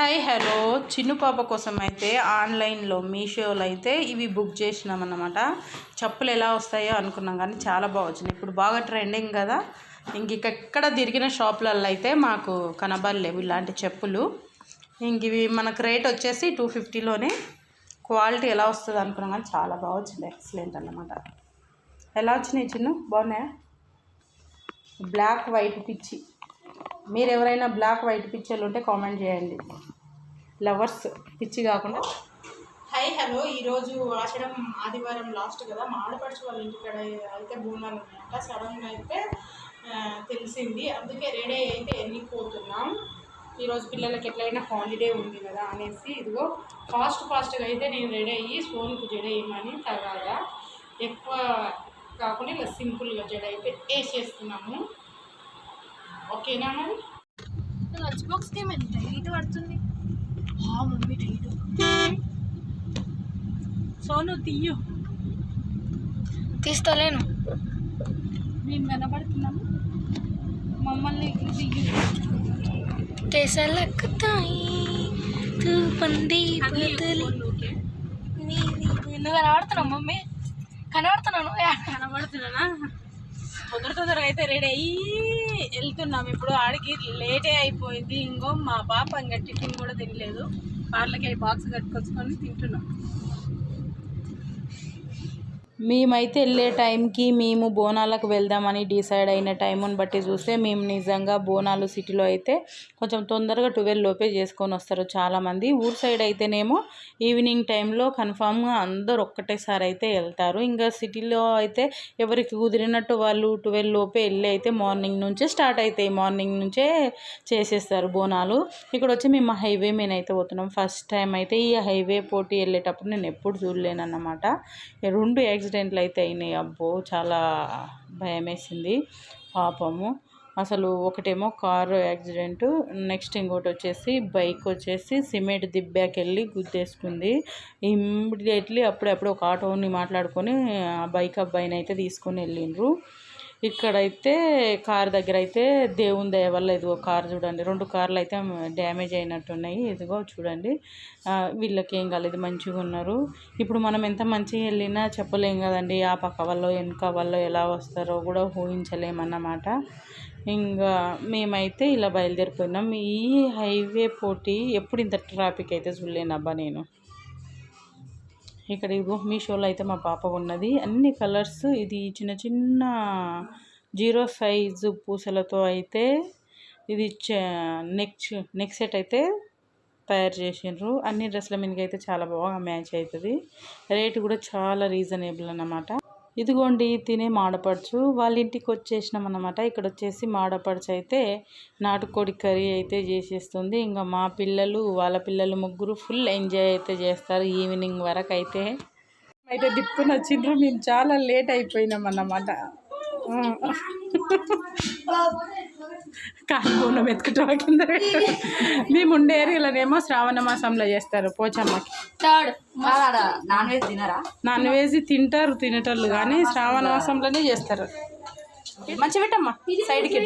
Hi hello. Chinnu పాప కోసం అయితే ఆన్లైన్లో మీషోలో అయితే ఇవి బుక్ చేసినాం అన్నమాట చెప్పులు ఎలా వస్తాయో అనుకున్నాం కానీ చాలా బాగా వచ్చినాయి. ఇప్పుడు బాగా ట్రెండింగ్ కదా. ఇంక ఎక్కడ తిరిగిన షాపులలో అయితే మాకు కనబడలేవు ఇలాంటి చెప్పులు. ఇంక ఇవి మనకు రేట్ వచ్చేసి టూ ఫిఫ్టీలోనే క్వాలిటీ ఎలా వస్తుంది అనుకున్నాం కానీ చాలా బాగా వచ్చింది. ఎక్సలెంట్ అన్నమాట. ఎలా వచ్చినాయి చిన్ను? బాగున్నాయా? బ్లాక్ వైట్ పిచ్చి. మీరు ఎవరైనా బ్లాక్ వైట్ పిచ్చర్లు ఉంటే కామెంట్ చేయండి. లవర్స్ పిచ్చి కాకుండా. Hi hello. ఈరోజు ఆషాఢం ఆదివారం లాస్ట్ కదా. మా ఆడపడుచు వాళ్ళ ఇంటికాడ అయితే బోనాలు ఉన్నాయంట. సడన్గా అయితే తెలిసింది. అందుకే రెడీ అయితే వెళ్ళిపోతున్నాం ఈరోజు పిల్లలకి ఎట్లయినా హాలిడే ఉంది కదా అనేసి ఇదిగో ఫాస్ట్ ఫాస్ట్గా అయితే నేను రెడీ అయ్యి స్టోన్కి జడ వేయమని తర్వాత ఎక్కువ కాకుండా ఇలా సింపుల్గా జడ అయితే వేసేస్తున్నాము. ఓకేనా మరి లంచ్ బాక్స్కి ఏమి ఎంత హీట్ పడుతుంది మమ్మీ హీట్ సోను తీయు. తీస్తలేను మేము కనబడుతున్నాము మమ్మల్ని తీయు. తెసలకుతాయి తూపంది నువ్వు కనబడుతున్నావు మమ్మీ? కనబడుతున్నాను కనబడుతున్నానా? తొందర తొందరగా అయితే రెడీ అయ్యి. వెళ్తున్నాం. ఇప్పుడు ఆడికి లేటే అయిపోయింది. ఇంకో మా పాప ఇంకా టిఫిన్ కూడా తినలేదు. పార్లకి బాక్స్ కట్టుకొచ్చుకొని తింటున్నాం. మేమైతే వెళ్ళే టైంకి మేము బోనాలకు వెళ్దామని డిసైడ్ అయిన టైముని బట్టి చూస్తే మేము నిజంగా బోనాలు సిటీలో అయితే కొంచెం తొందరగా ట్వెల్వ్ లోపే చేసుకొని వస్తారు చాలామంది. ఊరు సైడ్ అయితేనేమో ఈవినింగ్ టైంలో కన్ఫామ్గా అందరు ఒక్కటేసారి అయితే వెళ్తారు. ఇంకా సిటీలో అయితే ఎవరికి కుదిరినట్టు వాళ్ళు ట్వెల్వ్ లోపే వెళ్ళి అయితే మార్నింగ్ నుంచే స్టార్ట్ అవుతాయి మార్నింగ్ నుంచే చేసేస్తారు బోనాలు. ఇక్కడ వచ్చి మేము హైవే మీద అయితే పోతున్నాం. ఫస్ట్ టైం అయితే ఈ హైవే పోటీ వెళ్ళేటప్పుడు నేను ఎప్పుడు చూడలేనన్నమాట. రెండు యాక్సిడెంట్లు అయితే అయినాయి. అబ్బో! చాలా భయమేసింది. పాపము. అసలు ఒకటేమో కారు యాక్సిడెంటు నెక్స్ట్ ఇంకోటి వచ్చేసి బైక్ వచ్చేసి సిమెంట్ దిబ్బాకి వెళ్ళి గుద్దేసుకుంది. ఇమ్మీడియట్లీ అప్పుడప్పుడు ఒక ఆటోని మాట్లాడుకొని ఆ బైక్ అబ్బాయిని అయితే తీసుకొని వెళ్ళిండ్రు ఇక్కడైతే కార్ దగ్గర అయితే దేవుని దయ వల్ల ఇదిగో కార్ చూడండి. రెండు కార్లు అయితే డ్యామేజ్ అయినట్టున్నాయి. ఇదిగో చూడండి. వీళ్ళకి ఏం కాలేదు మంచిగా ఉన్నారు. ఇప్పుడు మనం ఎంత మంచిగా వెళ్ళినా చెప్పలేం కదండి. ఆ పక్క వాళ్ళు వెనుక వాళ్ళు ఎలా వస్తారో కూడా ఊహించలేమన్నమాట. ఇంకా మేమైతే ఇలా బయలుదేరిపోయినాం. ఈ హైవే పోటీ ఎప్పుడు ఇంత ట్రాఫిక్ అయితే చూడలేనబ్బా నేను. ఇక్కడ ఇగో మీషోలో అయితే మా పాప ఉన్నది. అన్ని కలర్స్ ఇది చిన్న చిన్న జీరో సైజు పూసలతో అయితే ఇది నెక్ నెక్ సెట్ అయితే తయారు చేసిండ్రు. అన్ని డ్రెస్ల మీదకి అయితే చాలా బాగా మ్యాచ్ అవుతుంది. రేటు కూడా చాలా రీజనబుల్ అన్నమాట. ఇదిగోండి తినే మాడపడుచు. వాళ్ళ ఇంటికి వచ్చేసినాం అన్నమాట ఇక్కడ వచ్చేసి మాడపడుచు అయితే నాటుకోడి కర్రీ అయితే చేసేస్తుంది. ఇంకా మా పిల్లలు వాళ్ళ పిల్లలు ముగ్గురు ఫుల్ ఎంజాయ్ అయితే చేస్తారు ఈవినింగ్ వరకు అయితే అయితే దిప్పుని వచ్చిండ్రు. మేము చాలా లేట్ అయిపోయినాం అన్నమాట కాకపోయినా వెతుకుటం కింద. మేము ఉండే ఏరియాలోనేమో శ్రావణ మాసంలో చేస్తారు పోచమ్మకి నాన్ వెజ్ తినరా? నాన్ వెజ్ తింటారు తినేటోళ్ళు కానీ శ్రావణ మాసంలోనే చేస్తారు. మంచి పెట్టమ్మా సైడ్కి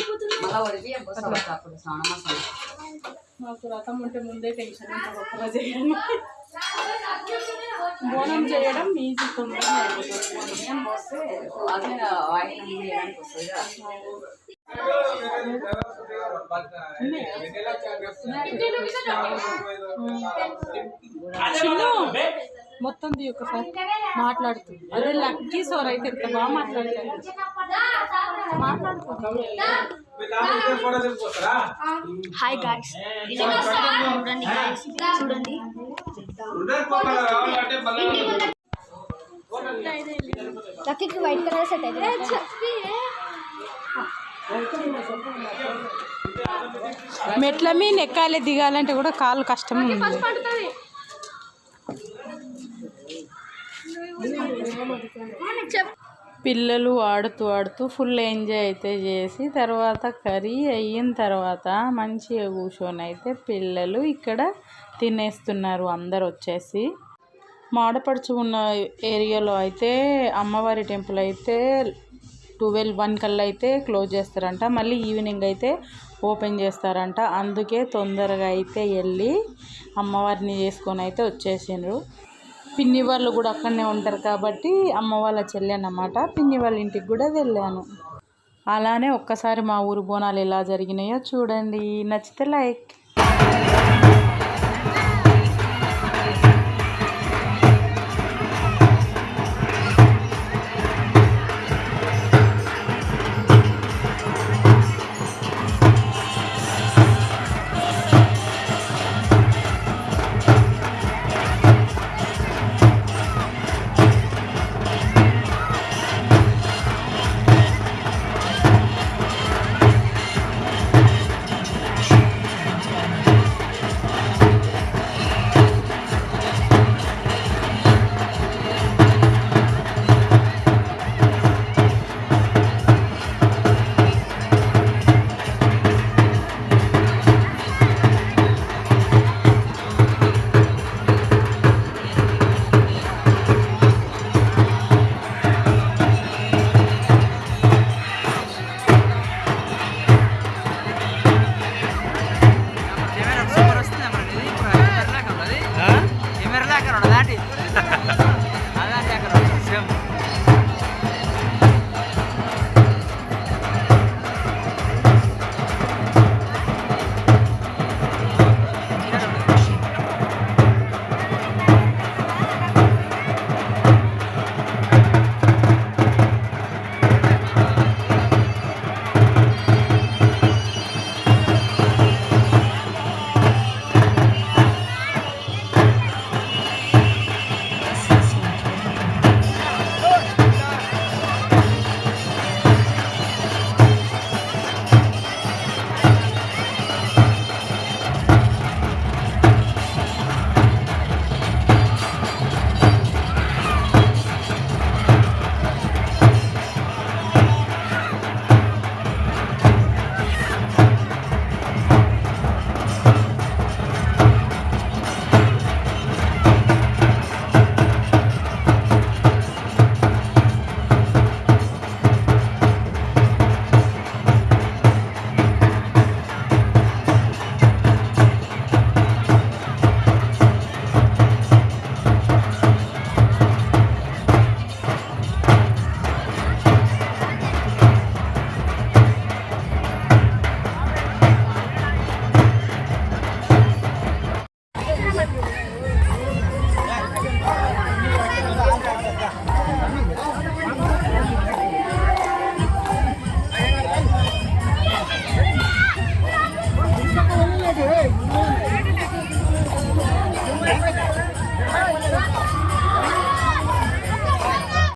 మాకు రథం ఉంటే ముందే టెన్షన్ బోనం చేయడం ఈజీ తొందరగా మొత్తం ది ఒకసారి మాట్లాడుతుంది. అదే లక్కీ సోర్ అయితే ఎంత బాగా మాట్లాడతారు. మాట్లాడుతుంది హాయ్ గాయ్స్. చూడండి. చూడండి. లక్కీకి వైట్ కలర్ సెట్ అయితే మెట్ల మీద ఎక్కాలి దిగాలంటే కూడా కాళ్ళు కష్టం ఉంది. పిల్లలు ఆడుతూ ఆడుతూ ఫుల్ ఎంజాయ్ అయితే చేసి తర్వాత కర్రీ అయిన తర్వాత మంచిగా కూర్చొని అయితే పిల్లలు ఇక్కడ తినేస్తున్నారు అందరు వచ్చేసి. మాడపడుచు ఉన్న ఏరియాలో అయితే అమ్మవారి టెంపుల్ అయితే ట్వెల్వ్ వన్ కల్లా అయితే క్లోజ్ చేస్తారంట. మళ్ళీ ఈవినింగ్ అయితే ఓపెన్ చేస్తారంట. అందుకే తొందరగా అయితే వెళ్ళి అమ్మవారిని చేసుకొని అయితే వచ్చేసిండ్రు. పిన్ని వాళ్ళు కూడా అక్కడనే ఉంటారు కాబట్టి అమ్మ వాళ్ళ చెల్లి అన్నమాట. పిన్ని వాళ్ళ ఇంటికి కూడా వెళ్ళాను. అలానే ఒక్కసారి మా ఊరు బోనాలు ఎలా జరిగినాయో చూడండి. నచ్చితే లైక్.